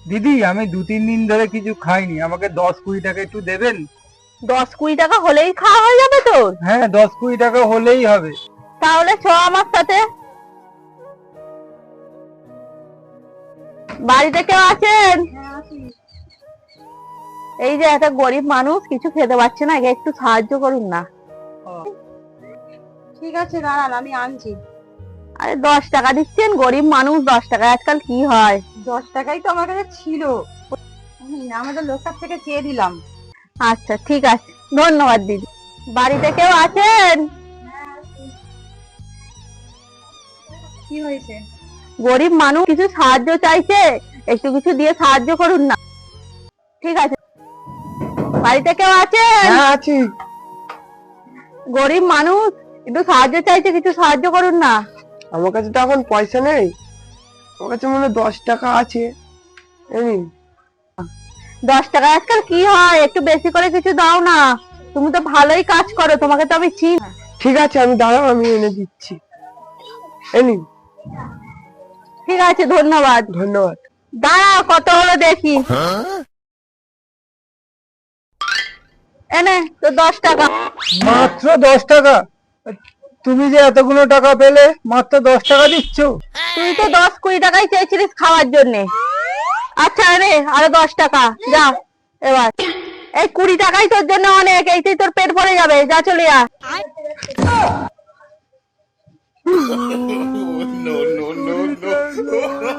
দিদি আমি দু তিন দিন ধরে কিছু খাইনি। আমাকে দশ কুড়ি টাকা একটু দেবেন? দশ কুড়ি টাকা হলেই খাওয়া হয়ে যাবে তোর? হ্যাঁ দশ কুড়ি টাকা হলেই হবে। তাহলে চ আমার সাথে। বাড়িতে কেউ আছেন? এই যে একটা গরিব মানুষ কিছু খেতে পারছে না একটু সাহায্য করুন না। ঠিক আছে দাঁড়ান আমি আনছি। আরে দশ টাকা দিচ্ছেন গরিব মানুষ দশ টাকা আজকাল কি হয়? দশ টাকাই তো আমার কাছে ছিল। আমাদের লোকটার থেকে চেয়ে দিলাম আচ্ছা ঠিক আছে। ধন্যবাদ দিদি। বাড়িতে কেউ আছেন? কি হয়েছে? গরিব মানুষ কিছু সাহায্য চাইছে একটু কিছু দিয়ে সাহায্য করুন না। ঠিক আছে। বাড়িতে কেউ আছেন? হ্যাঁ আছি। গরিব মানুষ একটু সাহায্য চাইছে কিছু সাহায্য করুন না। আমার কাছে তো এখন পয়সা নেই। আমার কাছে মনে দশ টাকা আছে। দশ টাকা আজকাল কি হয়? একটু বেশি করে কিছু দাও না। তুমি তো ভালোই কাজ করো তোমাকে তো আমি চিনি। ঠিক আছে আমি দাঁড়াও আমি এনে দিচ্ছি। এই নিন, ঠিক আছে ধন্যবাদ। ধন্যবাদ। দাঁড়াও কত হলো দেখি। এনে তো দশ টাকা। মাত্র দশ টাকা? তুমি যে এতগুলো টাকা পেলে মাত্র দশ টাকা দিচ্ছ তুই তো দশ কুড়ি টাকাই চেয়েছিলিস খাওয়ার জন্য আচ্ছা রে আরও দশ টাকা যা এবার এই কুড়ি টাকাই তোর জন্য অনেক এইটাই তোর পেট ভরে যাবে যা চলে যা no, no, no, no.